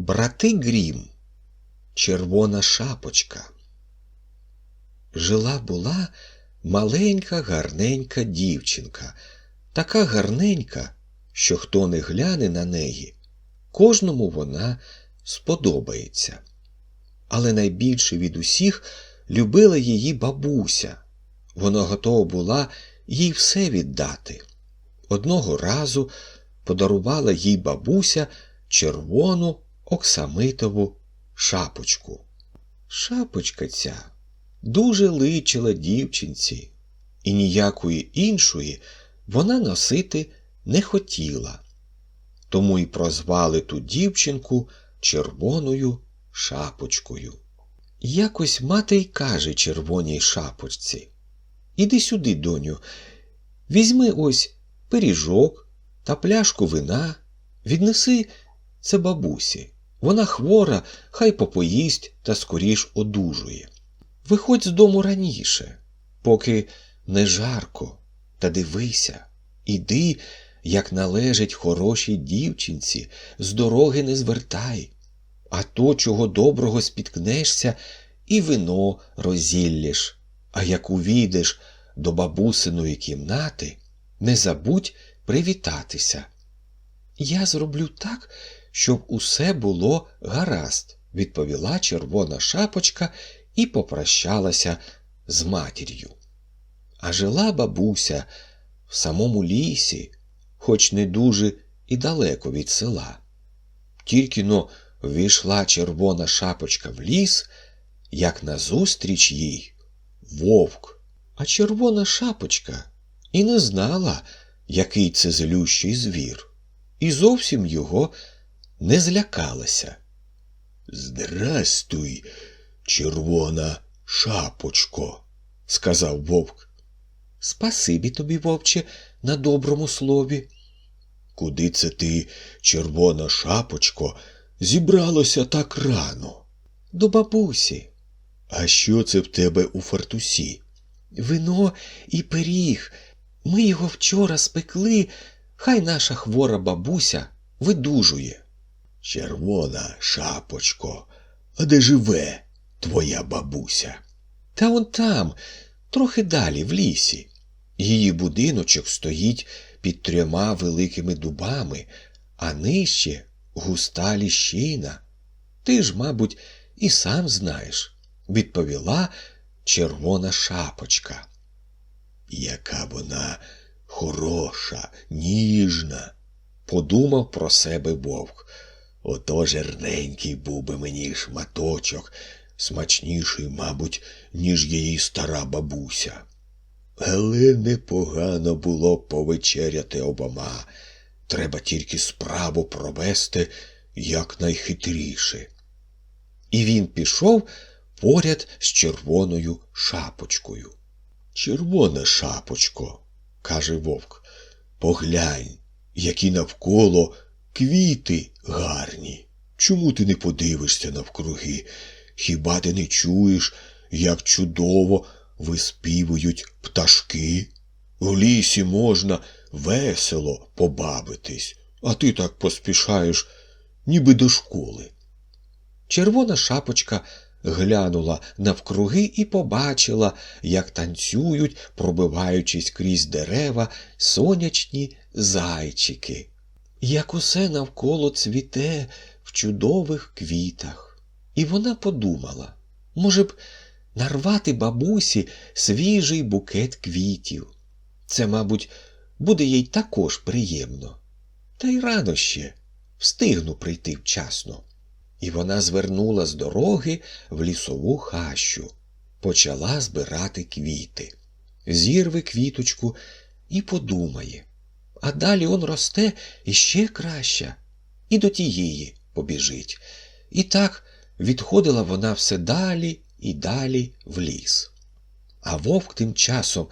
Брати Грім, червона шапочка. Жила була маленька гарненька дівчинка, така гарненька, що хто не гляне на неї, кожному вона сподобається. Але найбільше від усіх любила її бабуся. Вона готова була їй все віддати. Одного разу подарувала їй бабуся червону оксамитову шапочку. Шапочка ця дуже личила дівчинці, і ніякої іншої вона носити не хотіла. Тому й прозвали ту дівчинку червоною шапочкою. Якось мати й каже червоній шапочці Іди сюди, доню, візьми ось пиріжок та пляшку вина, віднеси це бабусі. Вона хвора, хай попоїсть та скоріш одужує. Виходь з дому раніше, поки не жарко, та дивися, іди, як належить хорошій дівчинці, з дороги не звертай, а то, чого доброго спіткнешся, і вино розіллєш. А як увійдеш до бабусиної кімнати, не забудь привітатися. Я зроблю так, щоб усе було гаразд, відповіла червона шапочка і попрощалася з матір'ю. А жила бабуся в самому лісі, хоч не дуже і далеко від села. Тільки но ввійшла червона шапочка в ліс, як назустріч їй вовк, а червона шапочка і не знала, який це злющий звір, і зовсім його не злякалася. Здрастуй, червона шапочко, сказав вовк. Спасибі тобі, вовче, на доброму слові. Куди це ти, червона шапочко, зібралося так рано? До бабусі. А що це в тебе у фартусі? Вино і пиріг. Ми його вчора спекли, хай наша хвора бабуся видужує. Червона шапочко, а де живе твоя бабуся? Та он там, трохи далі, в лісі. Її будиночок стоїть під трьома великими дубами, а нижче густа ліщина. Ти ж, мабуть, і сам знаєш, відповіла червона шапочка. Яка вона хороша, ніжна, подумав про себе вовк. Ото жерненький був би мені шматочок, смачніший, мабуть, ніж її стара бабуся. Але непогано було повечеряти обома. Треба тільки справу провести якнайхитріше. І він пішов поряд з червоною шапочкою. Червона шапочко, каже вовк, поглянь, які навколо квіти гарні. Чому ти не подивишся навкруги? Хіба ти не чуєш, як чудово виспівують пташки? В лісі можна весело побавитись, а ти так поспішаєш, ніби до школи. Червона шапочка глянула навкруги і побачила, як танцюють, пробиваючись крізь дерева, сонячні зайчики, як усе навколо цвіте в чудових квітах. І вона подумала, може б, нарвати бабусі свіжий букет квітів. Це, мабуть, буде їй також приємно. Та й рано ще встигну прийти вчасно. І вона звернула з дороги в лісову хащу, почала збирати квіти, зірве квіточку і подумає. А далі он росте іще краще, і до тієї побіжить. І так відходила вона все далі і далі в ліс. А вовк тим часом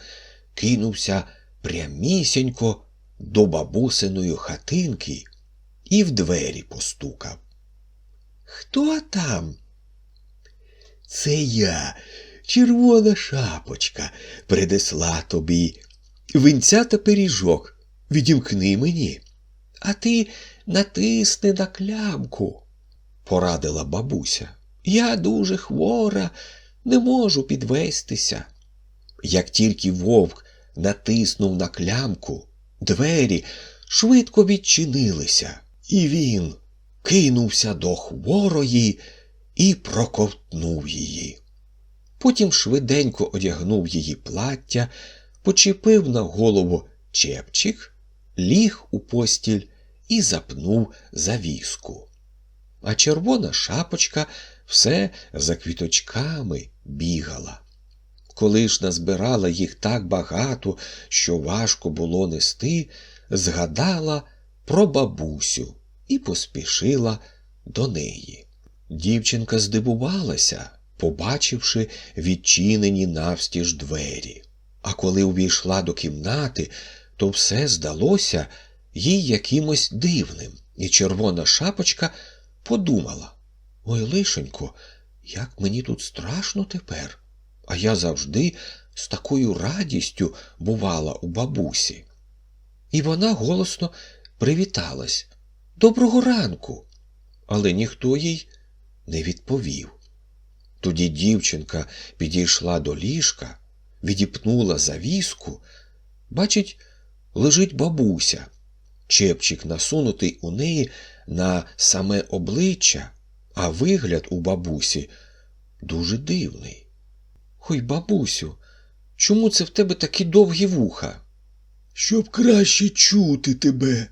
кинувся прямісінько до бабусиної хатинки і в двері постукав. Хто там? Це я, червона шапочка, принесла тобі винця та пиріжок. Відімкни мені, а ти натисни на клямку. порадила бабуся. Я дуже хвора, не можу підвестися. Як тільки вовк натиснув на клямку, двері швидко відчинилися, і він кинувся до хворої і проковтнув її. Потім швиденько одягнув її плаття, почепив на голову чепчик, ліг у постіль і запнув завіску. А червона шапочка все за квіточками бігала. Коли ж назбирала їх так багато, що важко було нести, згадала про бабусю і поспішила до неї. Дівчинка здивувалася, побачивши відчинені навстіж двері. А коли увійшла до кімнати, то все здалося їй якимось дивним, і червона шапочка подумала Ой, лишенько, як мені тут страшно тепер. А я завжди з такою радістю бувала у бабусі. І вона голосно привіталась Доброго ранку. Але ніхто їй не відповів. Тоді дівчинка підійшла до ліжка, відіпнула завіску, бачить, лежить бабуся, чепчик насунутий у неї на саме обличчя, а вигляд у бабусі дуже дивний. Ой, бабусю, чому це в тебе такі довгі вуха? Щоб краще чути тебе.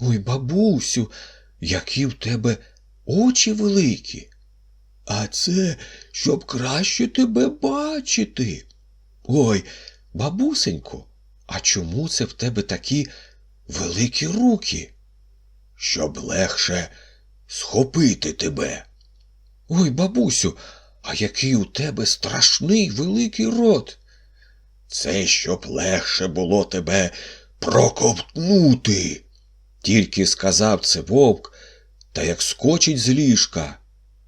Ой, бабусю, які в тебе очі великі. А це щоб краще тебе бачити. Ой, бабусенько, а чому це в тебе такі великі руки? Щоб легше схопити тебе. Ой, бабусю, а який у тебе страшний великий рот. Це щоб легше було тебе проковтнути. Тільки сказав це вовк, та як скочить з ліжка,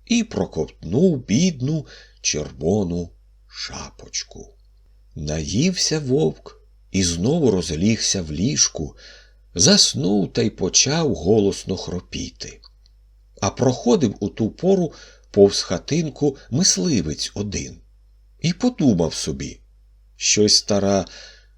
і проковтнув бідну червону шапочку. Наївся вовк і знову розлігся в ліжку, заснув та й почав голосно хропіти. А проходив у ту пору повз хатинку мисливець один і подумав собі, щось стара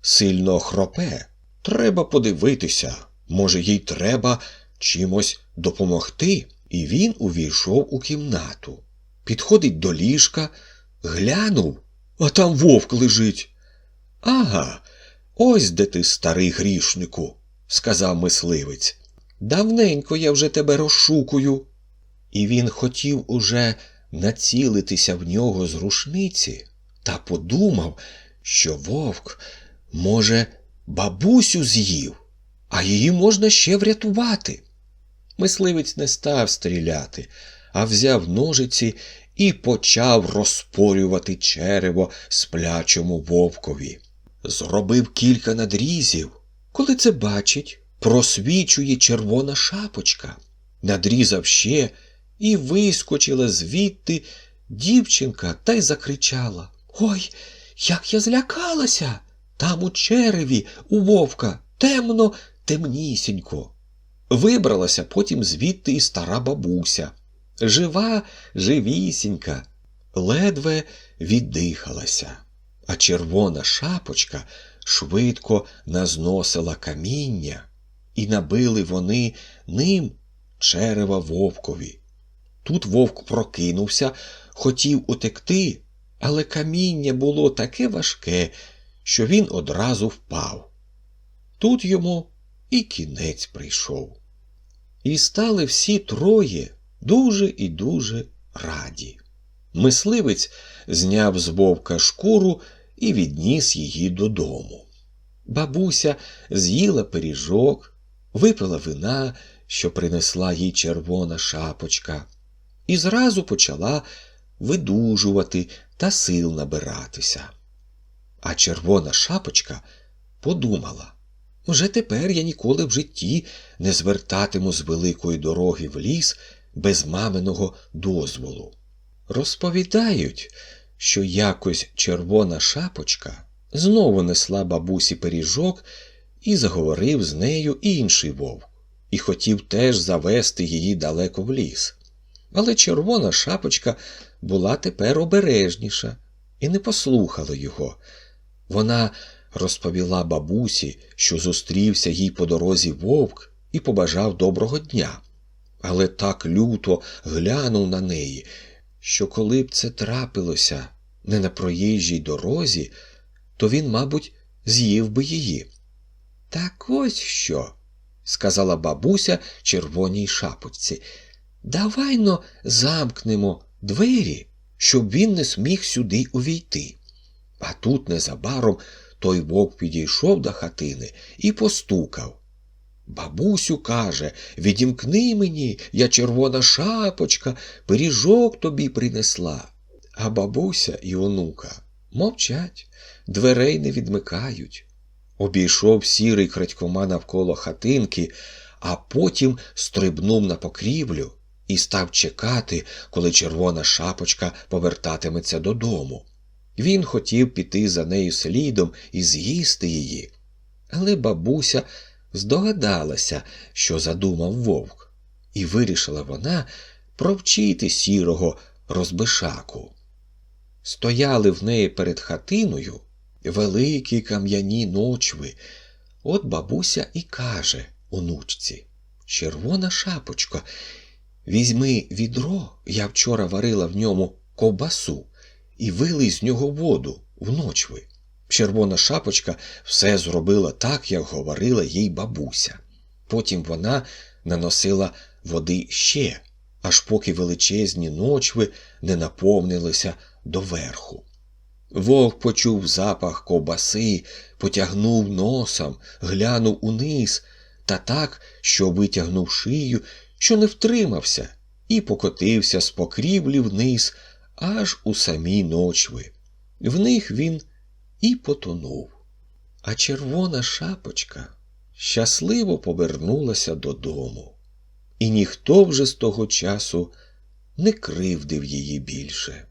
сильно хропе, треба подивитися, може, їй треба чимось допомогти. І він увійшов у кімнату, підходить до ліжка, глянув, а там вовк лежить. Ага, ось де ти, старий грішнику, сказав мисливець. Давненько я вже тебе розшукую. І він хотів уже націлитися в нього з рушниці, та подумав, що вовк, може, бабусю з'їв, а її можна ще врятувати. Мисливець не став стріляти, а взяв ножиці і почав розпорювати черево сплячому вовкові. Зробив кілька надрізів. Коли це бачить, просвічує червона шапочка. Надрізав ще і вискочила звідти дівчинка та й закричала Ой, як я злякалася! Там у череві у вовка темно, темнісінько. Вибралася потім звідти і стара бабуся. Жива, живісінька, ледве віддихалася, а червона шапочка швидко назносила каміння, і набили вони ним черева вовкові. Тут вовк прокинувся, хотів утекти, але каміння було таке важке, що він одразу впав. Тут йому і кінець прийшов. І стали всі троє дуже і дуже раді. Мисливець зняв з вовка шкуру і відніс її додому. Бабуся з'їла пиріжок, випила вина, що принесла їй червона шапочка, і зразу почала видужувати та сил набиратися. А червона шапочка подумала Уже тепер я ніколи в житті не звертатиму з великої дороги в ліс без маминого дозволу. Розповідають, що якось червона шапочка знову несла бабусі пиріжок і заговорив з нею інший вовк, і хотів теж завести її далеко в ліс. Але червона шапочка була тепер обережніша і не послухала його. Вона розповіла бабусі, що зустрівся їй по дорозі вовк і побажав доброго дня. Але так люто глянув на неї, що коли б це трапилося не на проїжджій дорозі, то він, мабуть, з'їв би її. Так ось що, сказала бабуся червоній шапочці. Давай но замкнемо двері, щоб він не сміг сюди увійти. А тут незабаром той вовк підійшов до хатини і постукав. Бабусю каже, відімкни мені, я червона шапочка, пиріжок тобі принесла. А бабуся і онука мовчать, дверей не відмикають. Обійшов сірий крадькома навколо хатинки, а потім стрибнув на покрівлю і став чекати, коли червона шапочка повертатиметься додому. Він хотів піти за нею слідом і з'їсти її. Але бабуся здогадалася, що задумав вовк, і вирішила вона провчити сірого розбишаку. Стояли в неї перед хатиною великі кам'яні ночви. От бабуся і каже онучці Червона шапочко, візьми відро, я вчора варила в ньому ковбасу, і вилий з нього воду в ночви. Червона шапочка все зробила так, як говорила їй бабуся. Потім вона наносила води ще, аж поки величезні ночви не наповнилися доверху. Вовк почув запах ковбаси, потягнув носом, глянув униз, та так, що витягнув шию, що не втримався, і покотився з покрівлі вниз, аж у самі ночви. В них він і потонув. А червона шапочка щасливо повернулася додому, і ніхто вже з того часу не кривдив її більше.